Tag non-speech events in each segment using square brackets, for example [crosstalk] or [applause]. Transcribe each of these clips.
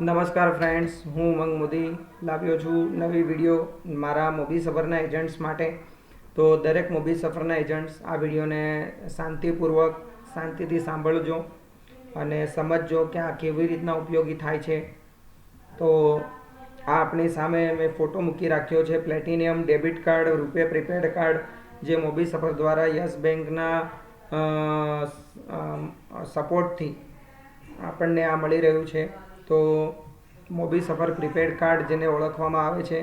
નમસ્કાર ફ્રેન્ડ્સ હું ઉમંગ મોદી લાવ્યો છું નવી વીડિયો મારા મોબી સફરના એજન્ટ્સ માટે. તો દરેક મોબી સફરના એજન્ટ્સ આ વિડીયોને શાંતિપૂર્વક, શાંતિથી સાંભળજો અને સમજજો કે આ કેવી રીતના ઉપયોગી થાય છે. તો આ આપણી સામે મેં ફોટો મૂકી રાખ્યો છે. Platinum debit card RuPay prepaid card જે મોબી સફર દ્વારા યસ બેંકના સપોર્ટથી આપણને આ મળી રહ્યું છે. તો મોબી સફર પ્રીપેડ કાર્ડ જેને ઓળખવામાં આવે છે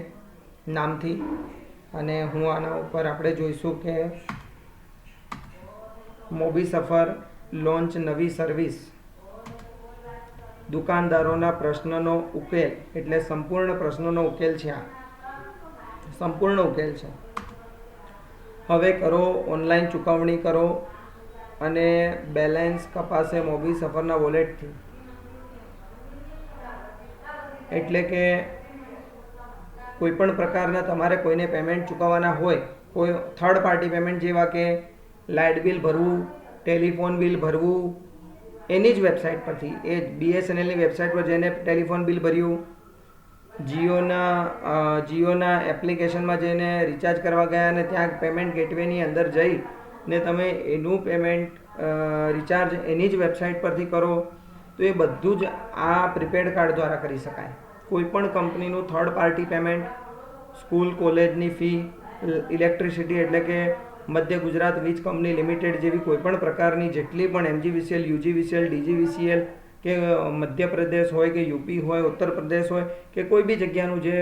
નામથી. અને હું આના ઉપર આપણે જોઈશું કે મોબી સફર લોન્ચ નવી સર્વિસ. દુકાનદારોના પ્રશ્નનો ઉકેલ એટલે સંપૂર્ણ પ્રશ્નોનો ઉકેલ છે આ. સંપૂર્ણ ઉકેલ છે. હવે કરો, ઓનલાઈન ચૂકવણી કરો અને બેલેન્સ કપાસે મોબી સફરના વોલેટથી. એટલે કે કોઈ પણ પ્રકારના તમારે કોઈને પેમેન્ટ ચૂકવવાના હોય, કોઈ થર્ડ પાર્ટી પેમેન્ટ જેવા કે લાઇટ બિલ ભરવું ટેલિફોન બિલ ભરવું, એની જ વેબસાઇટ પરથી, એ બીએસએનએલની વેબસાઇટ પર જઈને ટેલિફોન બિલ ભર્યું, જીઓના જીઓના એપ્લિકેશનમાં જઈને રિચાર્જ કરવા ગયા અને ત્યાં પેમેન્ટ ગેટવેની અંદર જઈ ને તમે એનું પેમેન્ટ રિચાર્જ એની જ વેબસાઇટ પરથી કરો. તો એ બધું જ આ પ્રીપેડ કાર્ડ દ્વારા કરી શકાય. કોઈ પણ કંપનીનું થર્ડ પાર્ટી પેમેન્ટ સ્કૂલ કોલેજની ફી ઇલેક્ટ્રિસિટી એટલે કે મધ્ય ગુજરાત વીજ કંપની લિમિટેડ જેવી કોઈપણ પ્રકારની જેટલી પણ એમજીવીસીએલ યુજીવીસીએલ ડીજીવીસીએલ કે મધ્યપ્રદેશ હોય કે યુપી હોય ઉત્તર પ્રદેશ હોય કે કોઈ બી જગ્યાનું જે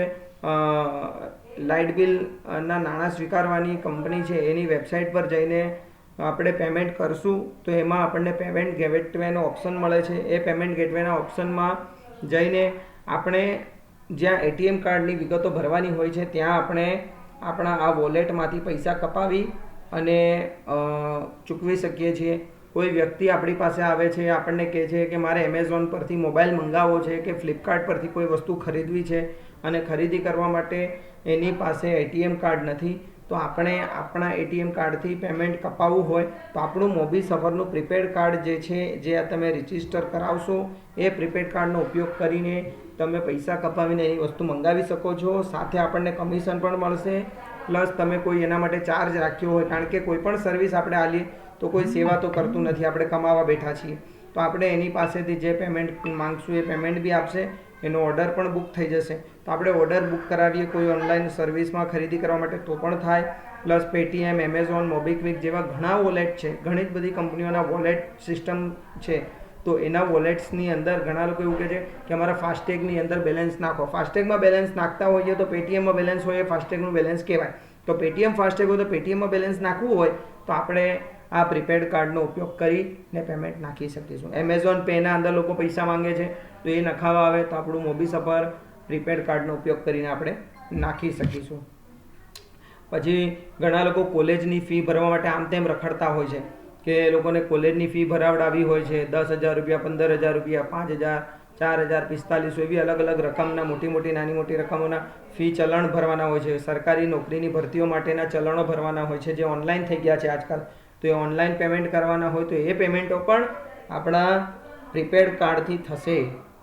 લાઇટ બિલના નાણાં સ્વીકારવાની કંપની છે એની વેબસાઇટ પર જઈને આપણે પેમેન્ટ કરશું તો એમાં આપણને પેમેન્ટ ગેટવેનો ઓપ્શન મળે છે. એ પેમેન્ટ ગેટવેના ઓપ્શનમાં જઈને આપણે જ્યાં એટીએમ કાર્ડની વિગતો ભરવાની હોય છે, ત્યાં આપણે આપણા આ વોલેટમાંથી પૈસા કપાવી અને ચૂકવી શકીએ છીએ. કોઈ વ્યક્તિ આપણી પાસે આવે છે, આપણને કહે છે કે મારે એમેઝોન પરથી મોબાઈલ મંગાવવો છે કે ફ્લિપકાર્ટ પરથી કોઈ વસ્તુ ખરીદવી છે અને ખરીદી કરવા માટે એની પાસે એટીએમ કાર્ડ નથી. તો આપણે આપણા એટીએમ કાર્ડથી પેમેન્ટ કપાવવું હોય તો આપણું મોબી સફરનું પ્રીપેડ કાર્ડ જે છે, જે તમે રજિસ્ટર કરાવશો, એ પ્રીપેડ કાર્ડનો ઉપયોગ કરીને તમે પૈસા કપાવીને એની વસ્તુ મંગાવી શકો છો. સાથે આપણને કમિશન પણ મળશે. પ્લસ તમે કોઈ એના માટે ચાર્જ રાખ્યો હોય, કારણ કે કોઈ પણ સર્વિસ આપણે આલીએ તો કોઈ સેવા તો કરતું નથી. આપણે કમાવા બેઠા છીએ. તો આપણે એની પાસેથી જે પેમેન્ટ માંગશું એ પેમેન્ટ બી આપશે. એનો ઓર્ડર પણ બુક થઈ જશે. તો આપણે ઓર્ડર બુક કરાવીએ કોઈ ઓનલાઈન સર્વિસમાં ખરીદી કરવા માટે તો પણ થાય. પ્લસ પેટીએમ એમેઝોન મોબીક્વિક જેવા ઘણા વોલેટ છે. ઘણી જ બધી કંપનીઓના વોલેટ સિસ્ટમ છે. તો એના વોલેટ્સની અંદર ઘણા લોકો એવું કહે છે કે અમારા ફાસ્ટેગની અંદર બેલેન્સ નાખો. ફાસ્ટેગમાં બેલેન્સ નાખતા હોઈએ તો પેટીએમમાં બેલેન્સ હોય ફાસ્ટેગનું બેલેન્સ કહેવાય. તો પેટીએમ ફાસ્ટેગ હોય તો પેટીએમમાં બેલેન્સ નાખવું હોય તો આપણે આ પ્રીપેડ કાર્ડનો ઉપયોગ કરીને પેમેન્ટ નાખી શકીશું. એમેઝોન પેના અંદર લોકો પૈસા માંગે છે, તો એ નખાવા આવે તો આપણું મોબી સફર પ્રીપેડ કાર્ડનો ઉપયોગ કરીને આપણે નાખી શકીશું. પછી ઘણા લોકો કોલેજની ફી ભરવા માટે આમ તેમ રખડતા હોય છે કે લોકોને કોલેજની ફી ભરાવડાવી હોય છે, દસ હજાર રૂપિયા, પંદર હજાર રૂપિયા, પાંચ હજાર, ચાર હજાર, પિસ્તાલીસો એવી અલગ અલગ રકમના, મોટી મોટી, નાની મોટી રકમોના ફી ચલણ ભરવાના હોય છે. સરકારી નોકરીની ભરતીઓ માટેના ચલણો ભરવાના હોય છે જે ઓનલાઈન થઈ ગયા છે આજકાલ. તો એ ઓનલાઈન પેમેન્ટ કરવાના હોય તો એ પેમેન્ટો પણ આપણા પ્રીપેડ કાર્ડથી થશે.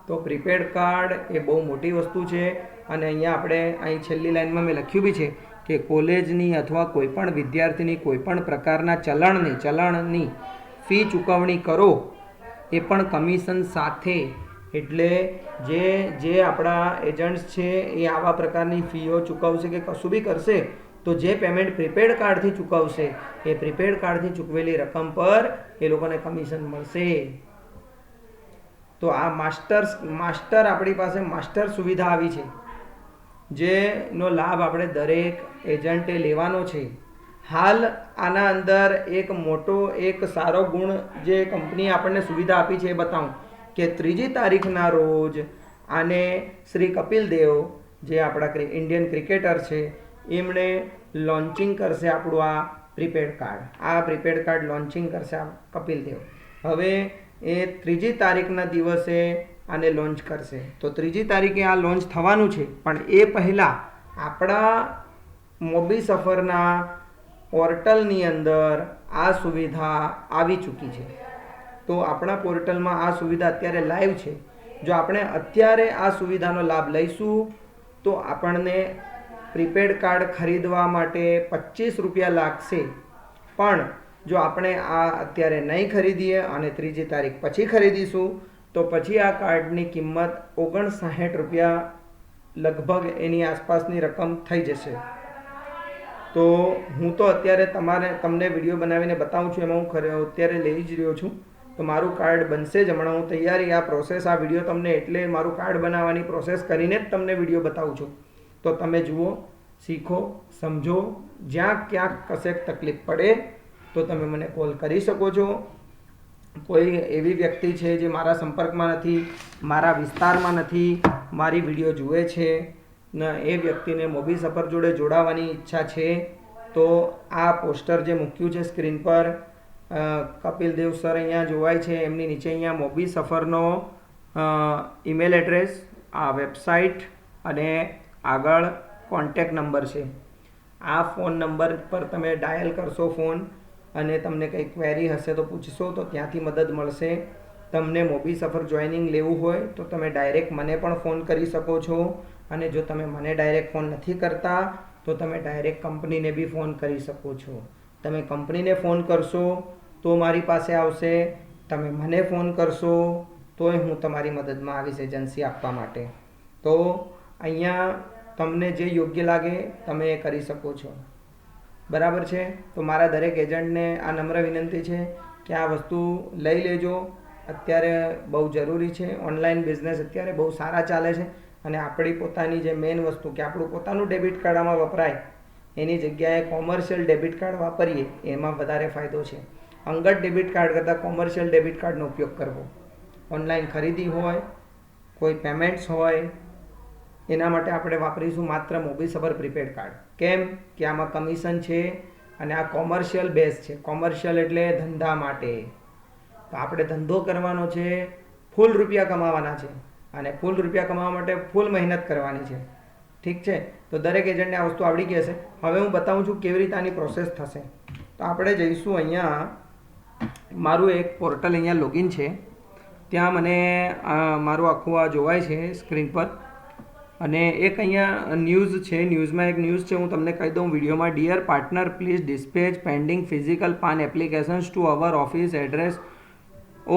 તો પ્રીપેડ કાર્ડ એ બહુ મોટી વસ્તુ છે અને અહીંયા આપણે અહીં છેલ્લી લાઇનમાં મેં લખ્યું બી છે કે કોલેજની અથવા કોઈપણ વિદ્યાર્થીની કોઈપણ પ્રકારના ચલણની ચલણની ફી ચૂકવણી કરો, એ પણ કમિશન સાથે. એટલે જે જે આપણા એજન્ટ્સ છે એ આવા પ્રકારની ફીઓ ચૂકવશે કે કશું બી કરશે તો જે પેમેન્ટ પ્રીપેડ કાર્ડથી ચૂકવશે, એ પ્રીપેડ કાર્ડથી ચૂકવેલી રકમ પર એ લોકોને કમિશન મળશે. તો આ માસ્ટર માસ્ટર આપણી પાસે માસ્ટર સુવિધા આવી છે. જેનો લાભ આપણે દરેક એજન્ટે લેવાનો છે. હાલ આના અંદર એક મોટો, એક સારો ગુણ જે કંપની આપણને સુવિધા આપી છે એ બતાવું. કે ત્રીજી તારીખના રોજ આને શ્રી કપિલ દેવ, જે આપણા ઇન્ડિયન ક્રિકેટર છે એમણે લોન્ચિંગ કરશે આપણું આ પ્રીપેડ કાર્ડ આ પ્રીપેડ કાર્ડ લોન્ચિંગ કરશે કપિલ દેવ. હવે એ ત્રીજી તારીખના દિવસે આને લોન્ચ કરશે. તો ત્રીજી તારીખે આ લોન્ચ થવાનું છે, પણ એ પહેલાં આપણા મોબી સફરના પોર્ટલની અંદર આ સુવિધા આવી ચૂકી છે. તો આપણા પોર્ટલમાં આ સુવિધા અત્યારે લાઈવ છે. જો આપણે અત્યારે આ સુવિધાનો લાભ લઈશું, તો આપણને પ્રીપેડ કાર્ડ ખરીદવા માટે પચીસ રૂપિયા લાગશે. પણ જો આપણે આ અત્યારે નહીં ખરીદીએ અને ત્રીજી તારીખ પછી ખરીદીશું, તો પછી આ કાર્ડની કિંમત ઓગણસાઠ રૂપિયા લગભગ એની આસપાસની રકમ થઈ જશે. તો હું તો અત્યારે તમારે, તમને વીડિયો બનાવીને બતાવું છું, એમાં હું અત્યારે લઈ જ રહ્યો છું. તો મારું કાર્ડ બનશે જ. હમણાં હું તૈયારી, આ પ્રોસેસ આ વીડિયો તમને એટલે મારું કાર્ડ બનાવવાની પ્રોસેસ કરીને જ તમને વીડિયો બતાવું છું. તો તમે જુઓ, શીખો, સમજો. જ્યાં ક્યાંક કશેક તકલીફ પડે, તો તમે મને કોલ કરી શકો છો. કોઈ એવી વ્યક્તિ છે જે મારા સંપર્કમાં નથી, મારા વિસ્તારમાં નથી, મારી વીડિયો જુએ છે, ને, એ વ્યક્તિને મોબી સફર જોડે જોડાવાની ઈચ્છા છે, તો આ પોસ્ટર જે મૂક્યું છે સ્ક્રીન પર કપિલ દેવ સર અહીંયા જોવાય છે. એમની નીચે અહીંયા મોબી સફરનો ઈમેલ એડ્રેસ આ વેબસાઇટ અને આગળ કોન્ટેક નંબર છે. આ ફોન નંબર પર તમે ડાયલ કરશો ફોન અને તમને કંઈ ક્વેરી હશે તો પૂછશો તો ત્યાંથી મદદ મળશે. તમને મોબી સફર જોઈનિંગ લેવું હોય તો તમે ડાયરેક્ટ મને પણ ફોન કરી શકો છો. અને જો તમે મને ડાયરેક્ટ ફોન નથી કરતા તો તમે ડાયરેક્ટ કંપનીને બી ફોન કરી શકો છો. તમે કંપનીને ફોન કરશો તો મારી પાસે આવશે. તમે મને ફોન કરશો તોય હું તમારી મદદમાં આવીશ એજન્સી આપવા માટે. તો અહીંયા તમને જે યોગ્ય લાગે તમે એ કરી શકો છો. બરાબર છે? તો મારા દરેક એજન્ટને આ નમ્ર વિનંતી છે કે આ વસ્તુ લઈ લેજો. અત્યારે બહુ જરૂરી છે. ઓનલાઈન બિઝનેસ અત્યારે બહુ સારા ચાલે છે અને આપણી પોતાની જે મેઇન વસ્તુ કે આપણું પોતાનું ડેબિટ કાર્ડ આમાં વપરાય, એની જગ્યાએ કોમર્શિયલ ડેબિટ કાર્ડ વાપરીએ, એમાં વધારે ફાયદો છે. અંગત ડેબિટ કાર્ડ કરતાં કોમર્શિયલ ડેબિટ કાર્ડનો ઉપયોગ કરવો. ઓનલાઈન ખરીદી હોય, કોઈ પેમેન્ટ્સ હોય એના માટે આપણે વાપરીશું માત્ર મોબી સબર પ્રીપેડ કાર્ડ. કેમ? કે આમાં કમિશન છે અને આ કોમર્શિયલ બેઝ છે. કોમર્શિયલ એટલે ધંધા માટે. તો આપણે ધંધો કરવાનો છે, ફૂલ રૂપિયા કમાવાના છે અને ફૂલ રૂપિયા કમાવા માટે ફૂલ મહેનત કરવાની છે. ઠીક છે? તો દરેક એજન્ટને આ વસ્તુ આવડી ગઈ હશે. હવે હું બતાવું છું કેવી રીતે આની પ્રોસેસ થશે. તો આપણે જઈશું અહીંયા. મારું એક પોર્ટલ અહીંયા લોગિન છે. ત્યાં મને મારું આખું આ જોવાય છે સ્ક્રીન પર. અને એક અહીંયા ન્યૂઝ છે ન્યૂઝમાં એક ન્યૂઝ છે, હું તમને કહી દઉં, વિડીયોમાં dear partner please dispatch pending physical PAN applications to our office address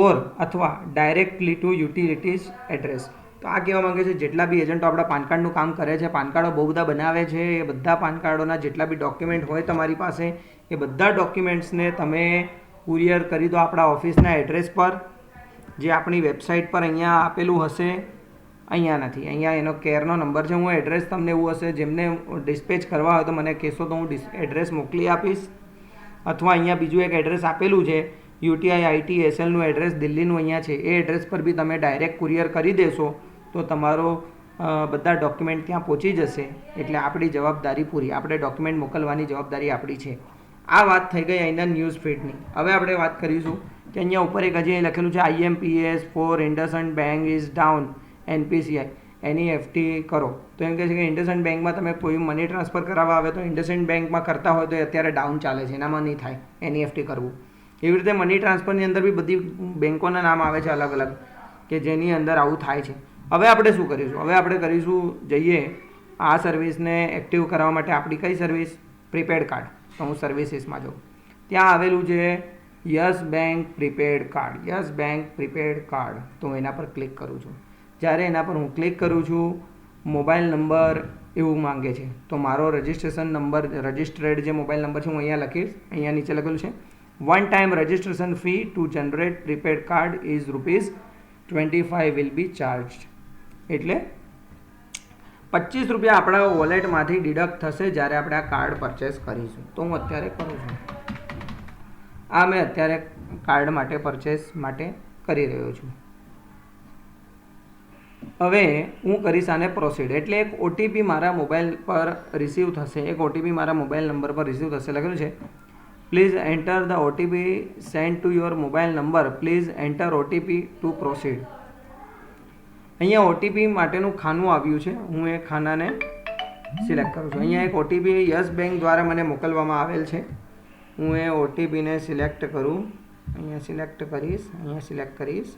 or અથવા ડાયરેક્ટલી ટુ યુટિલિટીઝ એડ્રેસ તો આ કહેવા માંગે છે, જેટલા બી એજન્ટો આપણા પાન કાર્ડનું કામ કરે છે, પાન કાર્ડો બહુ બધા બનાવે છે, એ બધા પાન કાર્ડોના જેટલા બી ડોક્યુમેન્ટ હોય તમારી પાસે, એ બધા ડોક્યુમેન્ટ્સને તમે કુરિયર કરી દો આપણા ઓફિસના એડ્રેસ પર, જે આપણી વેબસાઇટ પર અહીંયા આપેલું હશે. અહીંયા નથી. અહીંયા એનો કેરનો નંબર છે. હું એડ્રેસ તમને એવું હશે, જેમને ડિસ્પેચ કરવા હોય તો મને કહેશો તો હું એડ્રેસ મોકલી આપીશ. અથવા અહીંયા બીજું એક એડ્રેસ આપેલું છે યુટીઆઈ આઈટી એસએલનું એડ્રેસ દિલ્હીનું અહીંયા છે. એ એડ્રેસ પર બી તમે ડાયરેક્ટ કુરિયર કરી દેશો, તો તમારો બધા ડોક્યુમેન્ટ ત્યાં પહોંચી જશે. એટલે આપણી જવાબદારી પૂરી. આપણે ડોક્યુમેન્ટ મોકલવાની જવાબદારી આપણી છે. આ વાત થઈ ગઈ અહીંના ન્યૂઝ ફીડની હવે આપણે વાત કરીશું કે અહીંયા ઉપર એક હજી લખેલું છે IMPS for IndusInd bank is down NPCI any FT કરો. તો એમ કહે છે કે ઇન્ડસન્ડ બેંકમાં તમે કોઈ મની ટ્રાન્સફર કરાવવા આવે તો ઇન્ડસન્ડ બેંકમાં કરતા હોય તો એ અત્યારે ડાઉન ચાલે છે, એનામાં નહીં થાય એનઈએફટી કરવું. એવી રીતે મની ટ્રાન્સફરની અંદર બી બધી બેંકોના નામ આવે છે અલગ અલગ, કે જેની અંદર આવું થાય છે. હવે આપણે શું કરીશું? હવે આપણે કરીશું જઈએ આ સર્વિસને એક્ટિવ કરવા માટે આપણી કઈ સર્વિસ પ્રીપેડ કાર્ડ તો હું સર્વિસીસમાં જાઉં. ત્યાં આવેલું છે Yes Bank prepaid card Yes Bank prepaid card તો હું એના પર ક્લિક કરું છું. જ્યારે એના પર હું ક્લિક કરું છું મોબાઈલ નંબર એવું માંગે છે. તો મારો રજિસ્ટ્રેશન નંબર રજિસ્ટર્ડ જે મોબાઈલ નંબર છે, હું અહીંયા લખીશ. અહીંયા નીચે લખેલું છે one time registration fee to generate prepaid card is rupees twenty five will be charge એટલે પચીસ રૂપિયા આપણા વોલેટમાંથી ડિડક્ટ થશે જ્યારે આપણે આ કાર્ડ પરચેસ કરીશું. તો હું અત્યારે કરું છું. આ મેં અત્યારે કાર્ડ માટે પરચેસ માટે કરી રહ્યો છું. હવે હું કરીશ આને પ્રોસીડ એટલે એક ઓટીપી મારા મોબાઈલ પર રિસીવ થશે. એક ઓટીપી મારા મોબાઈલ નંબર પર રિસીવ થશે. લખેલું છે? Please enter the OTP send to your mobile number please enter OTP to proceed અહીંયા ઓટીપી માટેનું ખાનું આવ્યું છે. હું એ ખાનાને સિલેક્ટ કરું છું. અહીંયા એક ઓટીપી યસ બેંક દ્વારા મને મોકલવામાં આવેલ છે. હું એ ઓટીપીને સિલેક્ટ કરું. અહીંયા સિલેક્ટ કરીશ. અહીંયા સિલેક્ટ કરીશ.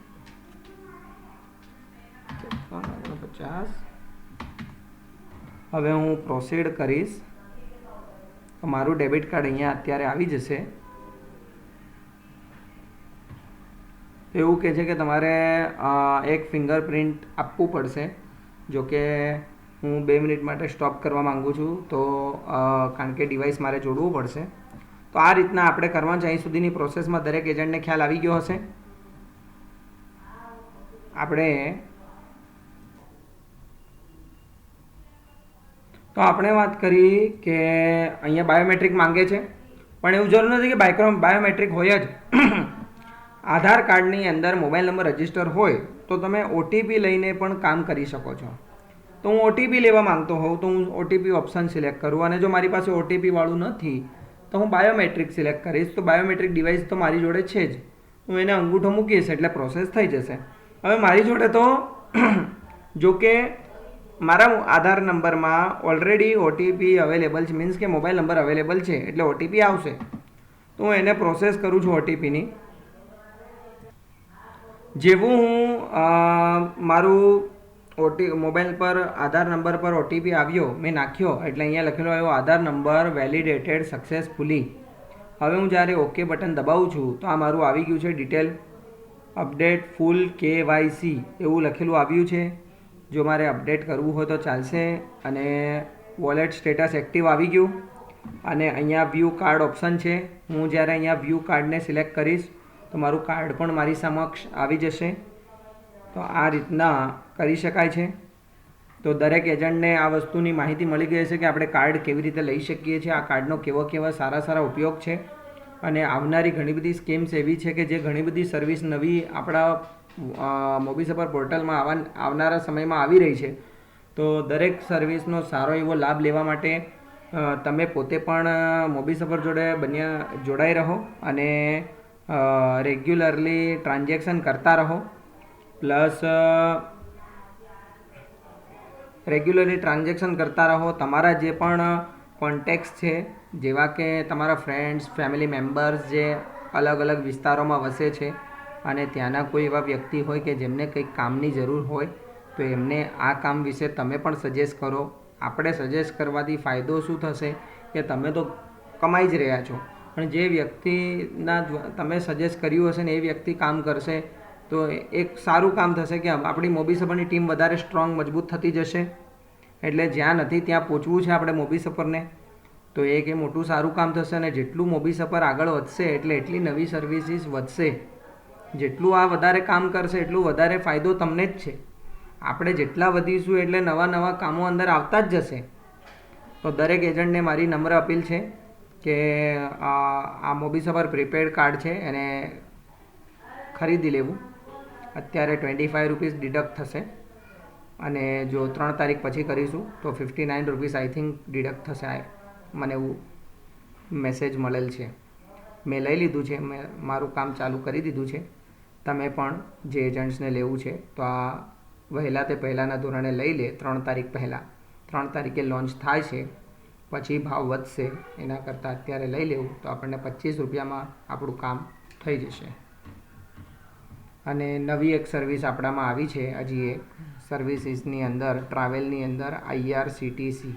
પચાસ. હવે હું પ્રોસીડ કરીશ. મારું ડેબિટ કાર્ડ અહીંયા અત્યારે આવી જશે. એવું કહે છે કે તમારે એક ફિંગરપ્રિન્ટ આપવું પડશે. જો કે હું બે મિનિટ માટે સ્ટોપ કરવા માગું છું, તો કારણ કે ડિવાઇસ મારે જોડવું પડશે. તો આ રીતના આપણે કરવાનું છે. અહીં સુધીની પ્રોસેસમાં દરેક એજન્ટને ખ્યાલ આવી ગયો હશે. આપણે તો આપણે વાત કરી કે અહીંયા બાયોમેટ્રિક માંગે છે. પણ એવું જરૂર નથી કે બાયક્રો બાયોમેટ્રિક હોય જ. [clears throat] આધાર કાર્ડની અંદર મોબાઈલ નંબર રજિસ્ટર હોય તો તમે ઓટીપી લઈને પણ કામ કરી શકો છો. તો હું ઓટીપી લેવા માંગતો હોઉં તો હું ઓટીપી ઓપ્શન સિલેક્ટ કરું અને જો મારી પાસે ઓટીપી વાળું નથી તો હું બાયોમેટ્રિક સિલેક્ટ કરીશ. તો બાયોમેટ્રિક ડિવાઇસ તો મારી જોડે છે જ. હું એને અંગૂઠો મૂકીશ એટલે પ્રોસેસ થઈ જશે. હવે મારી જોડે તો [clears throat] જો કે મારા આધાર નંબરમાં ઓલરેડી ઓટીપી અવેલેબલ છે. મીન્સ કે મોબાઈલ નંબર અવેલેબલ છે. એટલે ઓટીપી આવશે. તો હું એને પ્રોસેસ કરું છું ઓટીપીની જેવું હું મારું ઓટી મોબાઈલ પર આધાર નંબર પર ઓટીપી આવ્યો, મેં નાખ્યો. એટલે અહીંયા લખેલો આવ્યો, આધાર નંબર વેલિડેટેડ સક્સેસફુલી હવે હું જ્યારે ઓકે બટન દબાવું છું, તો આ મારું આવી ગયું છે ડિટેલ અપડેટ ફૂલ કે વાયસી એવું લખેલું આવ્યું છે. જો મારે અપડેટ કરવું હોય તો ચાલશે અને વોલેટ સ્ટેટસ એક્ટિવ આવી ગયું અને અહીંયા વ્યૂ કાર્ડ ઓપ્શન છે. હું જ્યારે અહીંયા વ્યૂ કાર્ડને સિલેક્ટ કરીશ તો મારું કાર્ડ પણ મારી સમક્ષ આવી જશે. તો આ રીતના કરી શકાય છે. તો દરેક એજન્ટને આ વસ્તુની માહિતી મળી ગઈ હશે કે આપણે કાર્ડ કેવી રીતે લઈ શકીએ છીએ. આ કાર્ડનો કેવો કેવા સારા સારા ઉપયોગ છે. અને આવનારી ઘણી બધી સ્કીમ્સ એવી છે કે જે ઘણી બધી સર્વિસ નવી આપણા મોબી સફર પોર્ટલમાં આવવા આવનારા સમયમાં આવી રહી છે. તો દરેક સર્વિસનો સારો એવો લાભ લેવા માટે તમે પોતે પણ મોબી સફર જોડે બન્યા, જોડાઈ રહો અને રેગ્યુલરલી ટ્રાન્ઝેક્શન કરતા રહો. પ્લસ રેગ્યુલરલી ટ્રાન્ઝેક્શન કરતા રહો. તમારા જે પણ કોન્ટેક્ટ્સ છે, જેવા કે તમારા ફ્રેન્ડ્સ, ફેમિલી મેમ્બર્સ જે અલગ અલગ વિસ્તારોમાં વસે છે અને ત્યાંના કોઈ એવા વ્યક્તિ હોય કે જેમને કંઈક કામની જરૂર હોય, તો એમને આ કામ વિશે તમે પણ સજેસ્ટ કરો. આપણે સજેસ્ટ કરવાથી ફાયદો શું થશે કે તમે તો કમાઈ જ રહ્યા છો. પણ જે વ્યક્તિના તમે સજેસ્ટ કર્યું હશે ને એ વ્યક્તિ કામ કરશે, તો એક સારું કામ થશે કે આપણી મોબી સફરની ટીમ વધારે સ્ટ્રોંગ મજબૂત થતી જશે. એટલે જ્યાં નથી ત્યાં પહોંચવું છે આપણે મોબી સફરને. તો એક એ મોટું સારું કામ થશે અને જેટલું મોબી સફર આગળ વધશે એટલે એટલી નવી સર્વિસીસ વધશે. જેટલું આ વધારે કામ કરશે, એટલું વધારે ફાયદો તમને જ છે. આપણે જેટલા વધીશું એટલે નવા નવા કામો અંદર આવતા જ જશે. તો દરેક એજન્ટને મારી નમ્ર અપીલ છે કે, આ આ મોબી સફર પ્રીપેડ કાર્ડ છે, એને ખરીદી લેવું. અત્યારે ટ્વેન્ટી ફાઇવ રૂપીસ ડિડક્ટ થશે. અને જો ત્રણ તારીખ પછી કરીશું, તો fifty nine rupees I think deduct થશે મને એવું મેસેજ મળેલ છે. મેં લઈ લીધું છે, મેં મારું કામ ચાલુ કરી દીધું છે. તમે પણ જે એજન્ટ્સને લેવું છે, તો આ વહેલા તે પહેલાંના ધોરણે લઈ લે, ત્રણ તારીખ પહેલાં. ત્રણ તારીખે લોન્ચ થાય છે, પછી ભાવ વધશે, એના કરતાં અત્યારે લઈ લેવું, તો આપણને પચીસ રૂપિયામાં આપણું કામ થઈ જશે. અને નવી એક સર્વિસ આપણામાં આવી છે, હજી એક. સર્વિસીસની અંદર, ટ્રાવેલની અંદર આઈઆરસીટીસી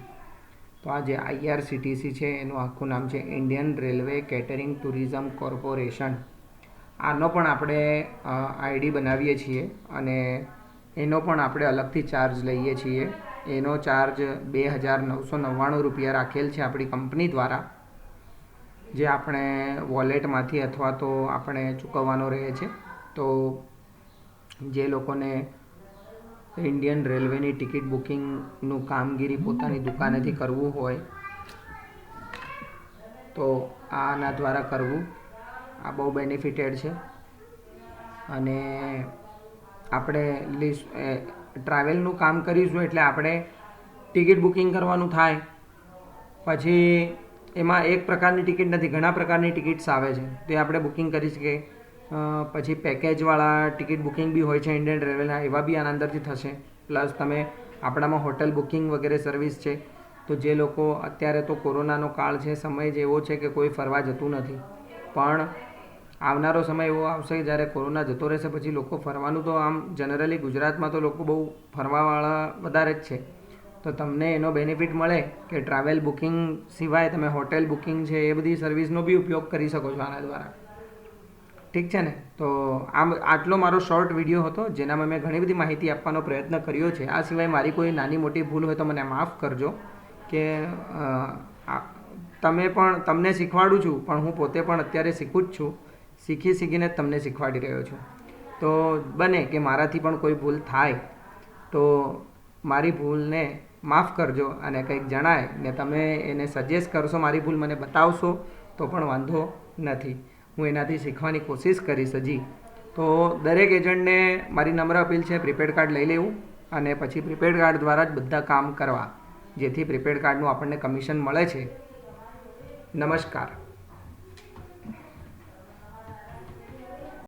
તો આ જે આઈઆરસીટીસી છે, એનું આખું નામ છે Indian Railway Catering Tourism Corporation. આનો પણ આપણે આઈડી બનાવીએ છીએ અને એનો પણ આપણે અલગથી ચાર્જ લઈએ છીએ. એનો ચાર્જ બે હજાર નવસો નવ્વાણું રૂપિયા રાખેલ છે આપણી કંપની દ્વારા, જે આપણે વોલેટમાંથી અથવા તો આપણે ચૂકવવાનો રહે છે. તો જે લોકોને ઇન્ડિયન રેલવેની ટિકિટ બુકિંગનું કામગીરી પોતાની દુકાનેથી કરવું હોય, તો આના દ્વારા કરવું. આ બહુ બેનિફિટેડ છે. અને આપણે લિસ્ટ ટ્રાવેલનું કામ કરીશું એટલે આપણે ટિકિટ બુકિંગ કરવાનું થાય. પછી એમાં એક પ્રકારની ટિકિટ નથી, ઘણા પ્રકારની ટિકિટ્સ આવે છે. તે આપણે બુકિંગ કરી શકીએ. પછી પેકેજવાળા ટિકિટ બુકિંગ બી હોય છે ઇન્ડિયન રેલવેના એવા બી આના અંદરથી થશે. પ્લસ તમે આપણામાં હોટલ બુકિંગ વગેરે સર્વિસ છે, તો જે લોકો અત્યારે તો કોરોનાનો કાળ છે, સમય જ એવો છે કે કોઈ ફરવા જતું નથી. પણ આવનારો સમય એવો આવશે જ્યારે કોરોના જતો રહેશે, પછી લોકો ફરવાનું તો આમ જનરલી ગુજરાતમાં તો લોકો બહુ ફરવાવાળા વધારે જ છે. તો તમને એનો બેનિફિટ મળે કે ટ્રાવેલ બુકિંગ સિવાય તમે હોટેલ બુકિંગ છે, એ બધી સર્વિસનો બી ઉપયોગ કરી શકો છો આના દ્વારા. ઠીક છે ને? તો આમ આટલો મારો શોર્ટ વીડિયો હતો, જેનામાં મેં ઘણી બધી માહિતી આપવાનો પ્રયત્ન કર્યો છે. આ સિવાય મારી કોઈ નાની મોટી ભૂલ હોય તો મને માફ કરજો કે તમે પણ, તમને શીખવાડું છું, પણ હું પોતે પણ અત્યારે શીખું જ છું. શીખી શીખીને તમને શીખવાડી રહ્યો છું. તો બને કે મારાથી પણ કોઈ ભૂલ થાય, તો મારી ભૂલને માફ કરજો અને કંઈક જણાય ને તમે એને સજેસ્ટ કરશો, મારી ભૂલ મને બતાવશો, તો પણ વાંધો નથી. હું એનાથી શીખવાની કોશિશ કરીશ હજી. તો દરેક એજન્ટને મારી નમ્ર અપીલ છે પ્રીપેડ કાર્ડ લઈ લેવું અને પછી પ્રીપેડ કાર્ડ દ્વારા જ બધા કામ કરવા, જેથી પ્રીપેડ કાર્ડનું આપણને કમિશન મળે છે. નમસ્કાર.